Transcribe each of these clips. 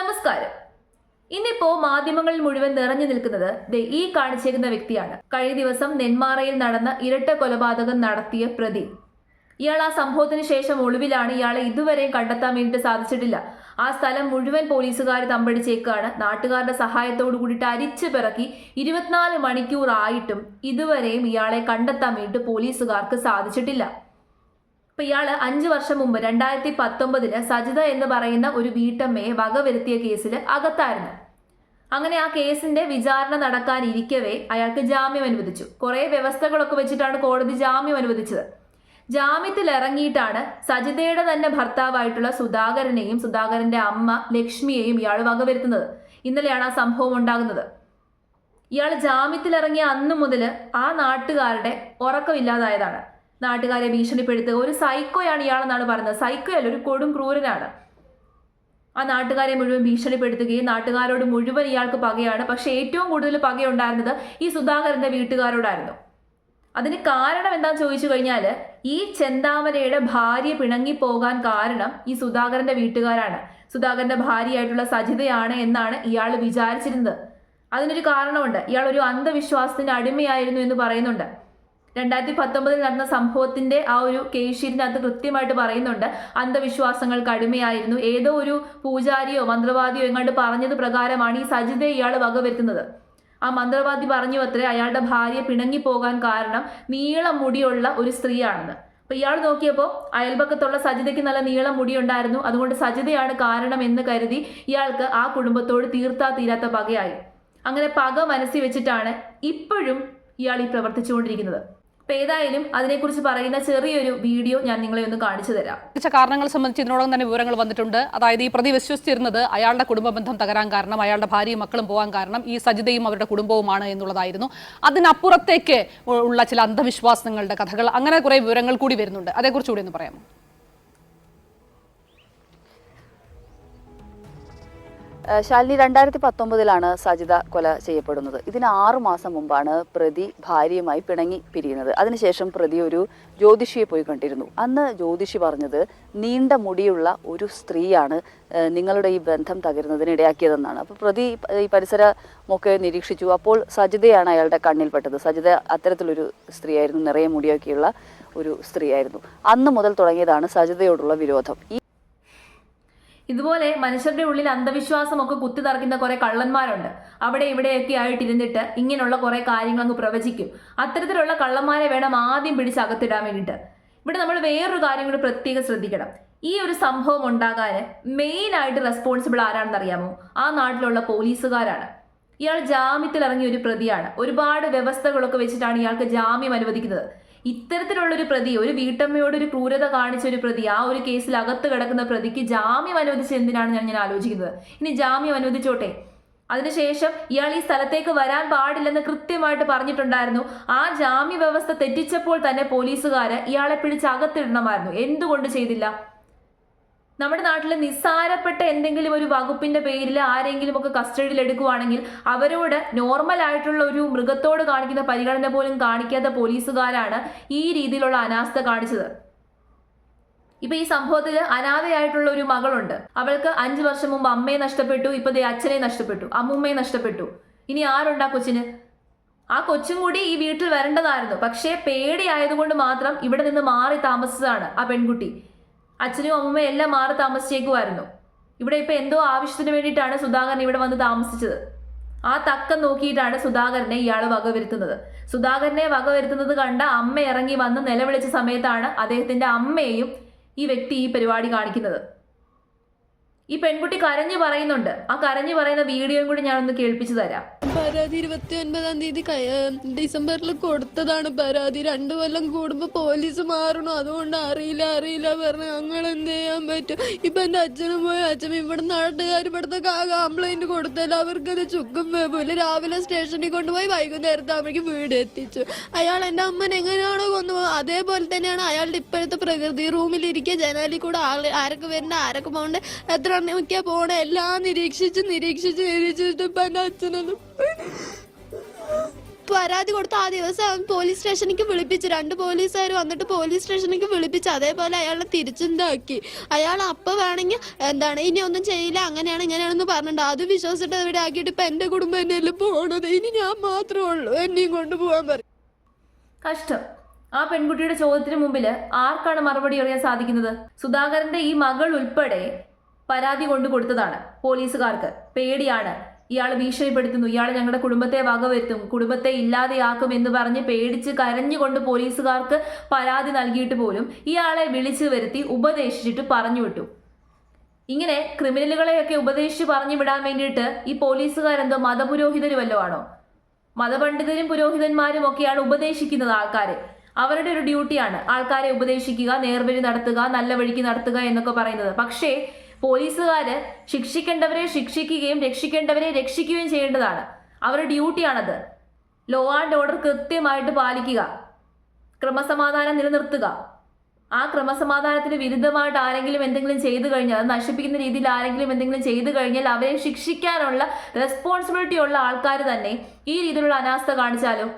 നമസ്കാരം. ഇന്നിപ്പോ മാധ്യമങ്ങളിൽ മുഴുവൻ നിറഞ്ഞു നിൽക്കുന്നത് ദേ ഈ കാണിച്ചേക്കുന്ന വ്യക്തിയാണ്. കഴിഞ്ഞ ദിവസം നെന്മാറയിൽ നടന്ന ഇരട്ട കൊലപാതകം നടത്തിയ പ്രതി. ഇയാൾ ആ സംഭവത്തിന് ശേഷം ഒളിവിലാണ് ഇയാളെ ഇതുവരെയും കണ്ടെത്താൻ വേണ്ടിയിട്ട് സാധിച്ചിട്ടില്ല. ആ സ്ഥലം മുഴുവൻ പോലീസുകാർ തമ്പടിച്ചേക്കാണ്. നാട്ടുകാരുടെ സഹായത്തോടു കൂടിയിട്ട് അരിച്ചു പിറക്കി ഇരുപത്തിനാല് മണിക്കൂർ ആയിട്ടും ഇതുവരെയും ഇയാളെ കണ്ടെത്താൻ വേണ്ടിയിട്ട് പോലീസുകാർക്ക് സാധിച്ചിട്ടില്ല. അപ്പൊ ഇയാൾ അഞ്ചു വർഷം മുമ്പ് രണ്ടായിരത്തി പത്തൊമ്പതിൽ സജിത എന്ന് പറയുന്ന ഒരു വീട്ടമ്മയെ വകവരുത്തിയ കേസിൽ അകത്തായിരുന്നു. അങ്ങനെ ആ കേസിന്റെ വിചാരണ നടക്കാനിരിക്കവേ അയാൾക്ക് ജാമ്യം അനുവദിച്ചു. കുറെ വ്യവസ്ഥകളൊക്കെ വെച്ചിട്ടാണ് കോടതി ജാമ്യം അനുവദിച്ചത്. ജാമ്യത്തിൽ ഇറങ്ങിയിട്ടാണ് സജിതയുടെ തന്നെ ഭർത്താവായിട്ടുള്ള സുധാകരനെയും സുധാകരന്റെ അമ്മ ലക്ഷ്മിയെയും ഇയാൾ വകവരുത്തുന്നത് ഇന്നലെയാണ് ആ സംഭവം ഉണ്ടാകുന്നത്. ഇയാൾ ജാമ്യത്തിൽ ജാമ്യത്തിലിറങ്ങിയ അന്നു മുതൽ ആ നാട്ടുകാരുടെ ഉറക്കമില്ലാതായതാണ്. നാട്ടുകാരെ ഭീഷണിപ്പെടുത്തുക. ഒരു സൈക്കോയാണ് ഇയാളെന്നാണ് പറയുന്നത്. സൈക്കോ അല്ല ഒരു കൊടും ക്രൂരനാണ്. ആ നാട്ടുകാരെ മുഴുവൻ ഭീഷണിപ്പെടുത്തുകയും നാട്ടുകാരോട് മുഴുവൻ ഇയാൾക്ക് പകയാണ്. പക്ഷേ ഏറ്റവും കൂടുതൽ പകയുണ്ടായിരുന്നത് ഈ സുധാകരന്റെ വീട്ടുകാരോടായിരുന്നു. അതിന് കാരണം എന്താണെന്ന് ചോദിച്ചു കഴിഞ്ഞാൽ ഈ ചെന്താമരയുടെ ഭാര്യ പിണങ്ങിപ്പോകാൻ കാരണം ഈ സുധാകരന്റെ വീട്ടുകാരാണ്. സുധാകരന്റെ ഭാര്യയായിട്ടുള്ള സജിതയാണ് എന്നാണ് ഇയാൾ വിചാരിച്ചിരുന്നത്. അതിനൊരു കാരണമുണ്ട്. ഇയാൾ ഒരു അന്ധവിശ്വാസത്തിന് അടിമയായിരുന്നു എന്ന് പറയുന്നുണ്ട്. രണ്ടായിരത്തി പത്തൊമ്പതിൽ നടന്ന സംഭവത്തിന്റെ ആ ഒരു കേശീരിനകത്ത് കൃത്യമായിട്ട് പറയുന്നുണ്ട്. അന്ധവിശ്വാസങ്ങൾ കടുമയായിരുന്നു. ഏതോ ഒരു പൂജാരിയോ മന്ത്രവാദിയോ എങ്ങാണ്ട് പറഞ്ഞത് പ്രകാരമാണ് ഈ സജിതയെ ഇയാൾ വകവരുത്തുന്നത്. ആ മന്ത്രവാദി പറഞ്ഞു അത്രേ അയാളുടെ ഭാര്യ പിണങ്ങിപ്പോകാൻ കാരണം നീളം മുടിയുള്ള ഒരു സ്ത്രീയാണെന്ന്. അപ്പൊ ഇയാൾ നോക്കിയപ്പോൾ അയൽപക്കത്തുള്ള സജിതയ്ക്ക് നല്ല നീളം മുടി ഉണ്ടായിരുന്നു അതുകൊണ്ട് സജിതയാണ് കാരണം എന്ന് കരുതി ഇയാൾക്ക് ആ കുടുംബത്തോട് തീർത്താ തീരാത്ത പകയായി. അങ്ങനെ പക മനസ്സിൽ വെച്ചിട്ടാണ് ഇപ്പോഴും ഇയാൾ ഈ പ്രവർത്തിച്ചുകൊണ്ടിരിക്കുന്നത്. അപ്പൊ ഏതായാലും അതിനെക്കുറിച്ച് പറയുന്ന ചെറിയൊരു വീഡിയോ ഞാൻ നിങ്ങളെ ഒന്ന് കാണിച്ചു തരാം. കാരണങ്ങൾ സംബന്ധിച്ച് ഇതിനോടകം തന്നെ വിവരങ്ങൾ വന്നിട്ടുണ്ട്. അതായത് ഈ പ്രതി വിശ്വസിച്ചിരുന്നത് അയാളുടെ കുടുംബ ബന്ധം തകരാൻ കാരണം അയാളുടെ ഭാര്യയും മക്കളും പോകാൻ കാരണം ഈ സജിതയും അവരുടെ കുടുംബവുമാണ് എന്നുള്ളതായിരുന്നു. അതിനപ്പുറത്തേക്ക് ഉള്ള ചില അന്ധവിശ്വാസങ്ങളുടെ കഥകൾ അങ്ങനെ കുറെ വിവരങ്ങൾ കൂടി വരുന്നുണ്ട്. അതേക്കുറിച്ച് കൂടി ഒന്ന് പറയാമോ? ശാലിനി രണ്ടായിരത്തി പത്തൊമ്പതിലാണ് സജിത കൊല ചെയ്യപ്പെടുന്നത്. ഇതിന് ആറു മാസം മുമ്പാണ് പ്രതി ഭാര്യയുമായി പിണങ്ങി പിരിയുന്നത്. അതിനുശേഷം പ്രതി ഒരു ജ്യോതിഷിയെ പോയി കണ്ടിരുന്നു. അന്ന് ജ്യോതിഷി പറഞ്ഞത് നീണ്ട മുടിയുള്ള ഒരു സ്ത്രീയാണ് നിങ്ങളുടെ ഈ ബന്ധം തകരുന്നതിന് ഇടയാക്കിയതെന്നാണ് അപ്പോൾ പ്രതി ഈ പരിസരമൊക്കെ നിരീക്ഷിച്ചു. അപ്പോൾ സജിതയാണ് അയാളുടെ കണ്ണിൽപ്പെട്ടത്. സജിത അത്തരത്തിലൊരു സ്ത്രീയായിരുന്നു നിറയെ മുടിയൊക്കെയുള്ള ഒരു സ്ത്രീയായിരുന്നു. അന്ന് മുതൽ തുടങ്ങിയതാണ് സജിതയോടുള്ള വിരോധം. ഇതുപോലെ മനുഷ്യരുടെ ഉള്ളിൽ അന്ധവിശ്വാസമൊക്കെ കുത്തി തറക്കുന്ന കുറെ കള്ളന്മാരുണ്ട്. അവിടെ ഇവിടെയൊക്കെ ആയിട്ട് ഇരുന്നിട്ട് ഇങ്ങനെയുള്ള കുറെ കാര്യങ്ങൾ അങ്ങ് പ്രവചിക്കും. അത്തരത്തിലുള്ള കള്ളന്മാരെ വേണം ആദ്യം പിടിച്ച് അകത്തിടാൻ വേണ്ടിയിട്ട്. ഇവിടെ നമ്മൾ വേറൊരു കാര്യം കൂടി പ്രത്യേകം ശ്രദ്ധിക്കണം. ഈ ഒരു സംഭവം ഉണ്ടാകാൻ മെയിൻ ആയിട്ട് റെസ്പോൺസിബിൾ ആരാണെന്ന് അറിയാമോ ആ നാട്ടിലുള്ള പോലീസുകാരാണ്. ഇയാൾ ജാമ്യത്തിൽ ഇറങ്ങിയ ഒരു പ്രതിയാണ്. ഒരുപാട് വ്യവസ്ഥകളൊക്കെ വെച്ചിട്ടാണ് ഇയാൾക്ക് ജാമ്യം അനുവദിക്കുന്നത്. ഇത്തരത്തിലുള്ളൊരു പ്രതി ഒരു വീട്ടമ്മയോട് ഒരു ക്രൂരത കാണിച്ച ഒരു പ്രതി ആ ഒരു കേസിൽ അകത്ത് കിടക്കുന്ന പ്രതിക്ക് ജാമ്യം അനുവദിച്ച് എന്തിനാണ് ഞാൻ ഞാൻ ആലോചിക്കുന്നത്? ഇനി ജാമ്യം അനുവദിച്ചോട്ടെ. അതിനുശേഷം ഇയാൾ ഈ സ്ഥലത്തേക്ക് വരാൻ പാടില്ലെന്ന് കൃത്യമായിട്ട് പറഞ്ഞിട്ടുണ്ടായിരുന്നു. ആ ജാമ്യ വ്യവസ്ഥ തെറ്റിച്ചപ്പോൾ തന്നെ പോലീസുകാര് ഇയാളെ പിടിച്ച് അകത്തിടണമായിരുന്നു. എന്തുകൊണ്ട് ചെയ്തില്ല? നമ്മുടെ നാട്ടിൽ നിസ്സാരപ്പെട്ട എന്തെങ്കിലും ഒരു വകുപ്പിന്റെ പേരിൽ ആരെങ്കിലും ഒക്കെ കസ്റ്റഡിയിൽ എടുക്കുവാണെങ്കിൽ അവരോട് നോർമൽ ആയിട്ടുള്ള ഒരു മൃഗത്തോട് കാണിക്കുന്ന പരിഗണന പോലും കാണിക്കാത്ത പോലീസുകാരാണ് ഈ രീതിയിലുള്ള അനാസ്ഥ കാണിച്ചത്. ഇപ്പൊ ഈ സംഭവത്തിൽ അനാഥയായിട്ടുള്ള ഒരു മകളുണ്ട്. അവൾക്ക് അഞ്ചു വർഷം മുമ്പ് അമ്മയെ നഷ്ടപ്പെട്ടു ഇപ്പൊ ദേ അച്ഛനെ നഷ്ടപ്പെട്ടു അമ്മുമ്മയെ നഷ്ടപ്പെട്ടു. ഇനി ആരുണ്ട് ആ കൊച്ചിന്? ആ കൊച്ചും കൂടി ഈ വീട്ടിൽ വരേണ്ടതായിരുന്നു. പക്ഷേ പേടിയായതുകൊണ്ട് മാത്രം ഇവിടെ നിന്ന് മാറി താമസിച്ചതാണ് ആ പെൺകുട്ടി. അച്ഛനും അമ്മയും എല്ലാം മാറി താമസിച്ചേക്കുമായിരുന്നു. ഇവിടെ ഇപ്പൊ എന്തോ ആവശ്യത്തിന് വേണ്ടിയിട്ടാണ് സുധാകരൻ ഇവിടെ വന്ന് താമസിച്ചത്. ആ തക്കം നോക്കിയിട്ടാണ് സുധാകരനെ ഇയാൾ വകവരുത്തുന്നത്. സുധാകരനെ വകവരുത്തുന്നത് കണ്ട അമ്മ ഇറങ്ങി വന്ന് നിലവിളിച്ച സമയത്താണ് അദ്ദേഹത്തിന്റെ അമ്മയെയും ഈ വ്യക്തി ഈ പരിപാടി കാണിക്കുന്നത്. ഈ പെൺകുട്ടി കരഞ്ഞു പറയുന്നുണ്ട്. ആ കരഞ്ഞു പറയുന്ന വീഡിയോയും കൂടി ഞാൻ ഒന്ന് കേൾപ്പിച്ചു തരാം. പരാതി ഇരുപത്തി ഒൻപതാം തീയതി ഡിസംബറിൽ കൊടുത്തതാണ് പരാതി. രണ്ടു കൊല്ലം കൂടുമ്പോ പോലീസ് മാറണോ? അതുകൊണ്ട് അറിയില്ല അറിയില്ല. പറഞ്ഞ ഞങ്ങൾ എന്ത് ചെയ്യാൻ പറ്റും? ഇപ്പൊ എന്റെ അച്ഛനും പോയി അച്ഛൻ ഇവിടെ നാട്ടുകാർ ഇവിടുത്തെ കംപ്ലൈന്റ് കൊടുത്തല്ലോ. അവർക്കത് ചുക്കും പോലെ രാവിലെ സ്റ്റേഷനിൽ കൊണ്ടുപോയി വൈകുന്നേരത്തെ അവർക്ക് വീട് എത്തിച്ചു. അയാൾ എന്റെ അമ്മൻ എങ്ങനെയാണോ കൊണ്ടുപോകുന്നത് അതേപോലെ തന്നെയാണ് അയാളുടെ ഇപ്പോഴത്തെ പ്രകൃതി റൂമിലിരിക്കുക ജനാലിൽ കൂടെ ആരൊക്കെ വരുന്ന ആരൊക്കെ പോകണ്ട? എത്ര എണ്ണമൊക്കെയാ പോണേ എല്ലാം നിരീക്ഷിച്ച് നിരീക്ഷിച്ച് നിരീക്ഷിച്ചിട്ട് ഇപ്പൊ എന്റെ അച്ഛനൊന്നും പരാതി കൊടുത്ത ആ ദിവസം പോലീസ് സ്റ്റേഷനിലേക്ക് വിളിപ്പിച്ചു രണ്ട് പോലീസുകാർ വന്നിട്ട് പോലീസ് സ്റ്റേഷനിലേക്ക് വിളിപ്പിച്ച് അതേപോലെ അയാളെ തിരിച്ചുണ്ടാക്കി. അയാൾ അപ്പം വേണമെങ്കിൽ എന്താണ് ഇനി ഒന്നും ചെയ്യില്ല അങ്ങനെയാണ് ഇങ്ങനെയാണെന്ന് പറഞ്ഞിട്ടുണ്ട്. അത് വിശ്വസിച്ചിട്ട് ഇവിടെ ആക്കിയിട്ട് ഇപ്പം എന്റെ കുടുംബം തന്നെയല്ലേ പോണത്. ഇനി ഞാൻ മാത്രമേ ഉള്ളൂ. എന്നെയും കൊണ്ടുപോകാൻ പറയും കഷ്ടം. ആ പെൺകുട്ടിയുടെ ചോദ്യത്തിന് മുമ്പിൽ ആർക്കാണ് മറുപടി അറിയാൻ സാധിക്കുന്നത്? സുധാകരന്റെ ഈ മകൾ ഉൾപ്പെടെ പരാതി കൊണ്ടു കൊടുത്തതാണ്. പോലീസുകാർക്ക് പേടിയാണ്. ഇയാൾ ഭീഷണിപ്പെടുത്തുന്നു. ഇയാൾ ഞങ്ങളുടെ കുടുംബത്തെ വകവരുത്തും. കുടുംബത്തെ ഇല്ലാതെയാക്കും എന്ന് പറഞ്ഞ് പേടിച്ച് കരഞ്ഞുകൊണ്ട് പോലീസുകാർക്ക് പരാതി നൽകിയിട്ട് പോലും ഇയാളെ വിളിച്ചു വരുത്തി ഉപദേശിച്ചിട്ട് പറഞ്ഞു വിട്ടു. ഇങ്ങനെ ക്രിമിനലുകളെയൊക്കെ ഉപദേശിച്ച് പറഞ്ഞു വിടാൻ വേണ്ടിയിട്ട് ഈ പോലീസുകാരെന്തോ മതപുരോഹിതരുമല്ലോ ആണോ? മതപണ്ഡിതരും പുരോഹിതന്മാരും ഒക്കെയാണ് ഉപദേശിക്കുന്നത് ആൾക്കാരെ. അവരുടെ ഒരു ഡ്യൂട്ടിയാണ് ആൾക്കാരെ ഉപദേശിക്കുക നേർവഴി നടത്തുക നല്ല വഴിക്ക് നടത്തുക എന്നൊക്കെ പറയുന്നത്. പക്ഷേ പോലീസുകാര് ശിക്ഷിക്കേണ്ടവരെ ശിക്ഷിക്കുകയും രക്ഷിക്കേണ്ടവരെ രക്ഷിക്കുകയും ചെയ്യേണ്ടതാണ്. അവരുടെ ഡ്യൂട്ടിയാണത്. ലോ ആൻഡ് ഓർഡർ കൃത്യമായിട്ട് പാലിക്കുക. ക്രമസമാധാനം നിലനിർത്തുക. ആ ക്രമസമാധാനത്തിന് വിരുദ്ധമായിട്ട് ആരെങ്കിലും എന്തെങ്കിലും ചെയ്തു കഴിഞ്ഞാൽ അത് നശിപ്പിക്കുന്ന രീതിയിൽ ആരെങ്കിലും എന്തെങ്കിലും ചെയ്തു കഴിഞ്ഞാൽ അവരെ ശിക്ഷിക്കാനുള്ള റെസ്പോൺസിബിലിറ്റി ഉള്ള ആൾക്കാർ തന്നെ ഈ രീതിയിലുള്ള അനാസ്ഥ കാണിച്ചാലോ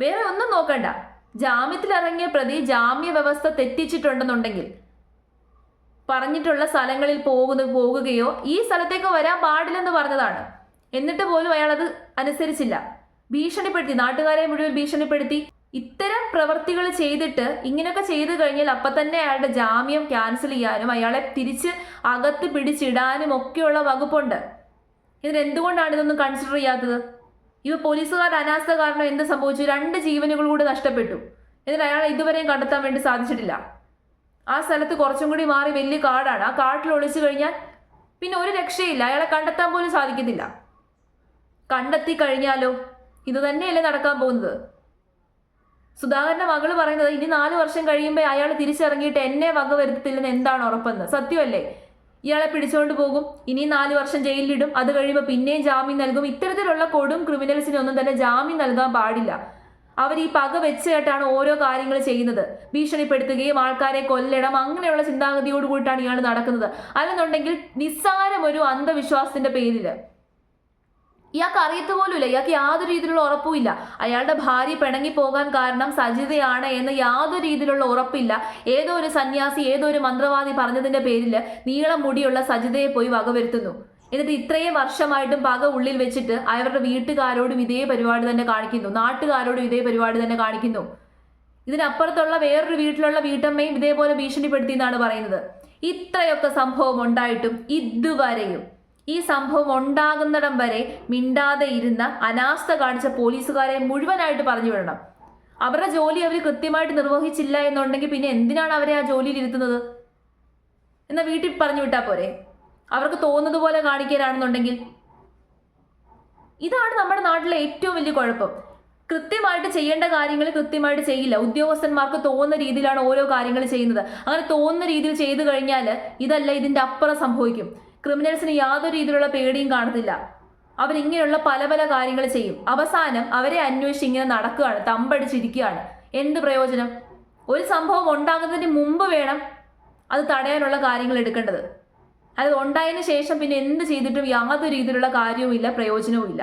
വേറെ ഒന്നും നോക്കണ്ട. ജാമ്യത്തിലിറങ്ങിയ പ്രതി ജാമ്യ വ്യവസ്ഥ തെറ്റിച്ചിട്ടുണ്ടെന്നുണ്ടെങ്കിൽ പറഞ്ഞിട്ടുള്ള സ്ഥലങ്ങളിൽ പോകുന്ന പോകുകയോ ഈ സ്ഥലത്തേക്ക് വരാൻ പാടില്ലെന്ന് പറഞ്ഞതാണ്. എന്നിട്ട് പോലും അയാൾ അത് അനുസരിച്ചില്ല. ഭീഷണിപ്പെടുത്തി നാട്ടുകാരെ മുഴുവൻ ഭീഷണിപ്പെടുത്തി. ഇത്തരം പ്രവർത്തികൾ ചെയ്തിട്ട് ഇങ്ങനെയൊക്കെ ചെയ്തു കഴിഞ്ഞാൽ അപ്പം തന്നെ അയാളുടെ ജാമ്യം ക്യാൻസൽ ചെയ്യാനും അയാളെ തിരിച്ച് അകത്ത് പിടിച്ചിടാനും ഒക്കെയുള്ള വകുപ്പുണ്ട്. ഇതിനെന്തുകൊണ്ടാണ് ഇതൊന്നും കൺസിഡർ ചെയ്യാത്തത്? ഇവ പോലീസുകാരുടെ അനാസ്ഥ കാരണം എന്ത് സംഭവിച്ചു? രണ്ട് ജീവനുകൾ കൂടി നഷ്ടപ്പെട്ടു. എന്നിട്ട് അയാളെ ഇതുവരെയും കണ്ടെത്താൻ വേണ്ടി സാധിച്ചിട്ടില്ല. ആ സ്ഥലത്ത് കുറച്ചും കൂടി മാറി വലിയ കാടാണ്. ആ കാട്ടിൽ ഒളിച്ചു കഴിഞ്ഞാൽ പിന്നെ ഒരു രക്ഷയില്ല. അയാളെ കണ്ടെത്താൻ പോലും സാധിക്കത്തില്ല. കണ്ടെത്തി കഴിഞ്ഞാലോ? ഇത് തന്നെയല്ലേ നടക്കാൻ പോകുന്നത്. സുധാകരന്റെ മകൾ പറയുന്നത് ഇനി നാല് വർഷം കഴിയുമ്പോൾ അയാൾ തിരിച്ചിറങ്ങിയിട്ട് എന്നെ വക വരുത്തില്ലെന്ന് എന്താണ് ഉറപ്പെന്ന്? സത്യമല്ലേ? ഇയാളെ പിടിച്ചുകൊണ്ട് പോകും ഇനി നാല് വർഷം ജയിലിലിടും. അത് കഴിയുമ്പോൾ പിന്നെയും ജാമ്യം നൽകും. ഇത്തരത്തിലുള്ള കൊടും ക്രിമിനൽസിനൊന്നും തന്നെ ജാമ്യം നൽകാൻ പാടില്ല. അവർ ഈ പക വെച്ചിട്ടാണ് ഓരോ കാര്യങ്ങൾ ചെയ്യുന്നത്. ഭീഷണിപ്പെടുത്തുകയും ആൾക്കാരെ കൊല്ലണം അങ്ങനെയുള്ള ചിന്താഗതിയോട് കൂടിയിട്ടാണ് ഇയാൾ നടക്കുന്നത്. അല്ലെന്നുണ്ടെങ്കിൽ നിസ്സാരം ഒരു അന്ധവിശ്വാസത്തിന്റെ പേരിൽ ഇയാൾക്ക് അറിയത്ത പോലുമില്ല. ഇയാൾക്ക് യാതൊരു രീതിയിലുള്ള ഉറപ്പുമില്ല അയാളുടെ ഭാര്യ പിണങ്ങി പോകാൻ കാരണം സജിതയാണ് എന്ന് യാതൊരു രീതിയിലുള്ള ഉറപ്പില്ല. ഏതോ ഒരു സന്യാസി ഏതോ ഒരു മന്ത്രവാദി പറഞ്ഞതിന്റെ പേരിൽ നീളം മുടിയുള്ള സജിതയെ പോയി വകവരുത്തുന്നു. എന്നിട്ട് ഇത്രയും വർഷമായിട്ടും പക ഉള്ളിൽ വെച്ചിട്ട് അവരുടെ വീട്ടുകാരോടും ഇതേ പരിപാടി തന്നെ കാണിക്കുന്നു. നാട്ടുകാരോടും ഇതേ പരിപാടി തന്നെ കാണിക്കുന്നു. ഇതിനപ്പുറത്തുള്ള വേറൊരു വീട്ടിലുള്ള വീട്ടമ്മയും ഇതേപോലെ ഭീഷണിപ്പെടുത്തി എന്നാണ് പറയുന്നത്. ഇത്രയൊക്കെ സംഭവം ഉണ്ടായിട്ടും ഇതുവരെയും ഈ സംഭവം ഉണ്ടാകുന്നിടം വരെ മിണ്ടാതെ ഇരുന്ന അനാസ്ഥ കാണിച്ച പോലീസുകാരെ മുഴുവനായിട്ട് പറഞ്ഞു വിടണം. അവരുടെ ജോലി അവർ കൃത്യമായിട്ട് നിർവഹിച്ചില്ല എന്നുണ്ടെങ്കിൽ പിന്നെ എന്തിനാണ് അവരെ ആ ജോലിയിൽ ഇരുത്തുന്നത്? എന്നാൽ വീട്ടിൽ പറഞ്ഞു വിട്ടാൽ പോരെ. അവർക്ക് തോന്നുന്നത് പോലെ കാണിക്കാനാണെന്നുണ്ടെങ്കിൽ ഇതാണ് നമ്മുടെ നാട്ടിലെ ഏറ്റവും വലിയ കുഴപ്പം. കൃത്യമായിട്ട് ചെയ്യേണ്ട കാര്യങ്ങൾ കൃത്യമായിട്ട് ചെയ്യില്ല. ഉദ്യോഗസ്ഥന്മാർക്ക് തോന്നുന്ന രീതിയിലാണ് ഓരോ കാര്യങ്ങൾ ചെയ്യുന്നത്. അങ്ങനെ തോന്നുന്ന രീതിയിൽ ചെയ്തു കഴിഞ്ഞാൽ ഇതല്ല ഇതിന്റെ അപ്പുറം സംഭവിക്കും. ക്രിമിനൽസിന് യാതൊരു രീതിയിലുള്ള പേടിയും കാണത്തില്ല. അവരിങ്ങനെയുള്ള പല പല കാര്യങ്ങൾ ചെയ്യും. അവസാനം അവരെ അന്വേഷിച്ച് ഇങ്ങനെ നടക്കുകയാണ്. തമ്പടിച്ചിരിക്കുകയാണ്. എന്ത് പ്രയോജനം? ഒരു സംഭവം ഉണ്ടാകുന്നതിന് മുമ്പ് വേണം അത് തടയാനുള്ള കാര്യങ്ങൾ എടുക്കേണ്ടത്. അത് ഉണ്ടായതിനു ശേഷം പിന്നെ എന്ത് ചെയ്തിട്ടും യാതൊരു രീതിയിലുള്ള കാര്യവുമില്ല പ്രയോജനവും ഇല്ല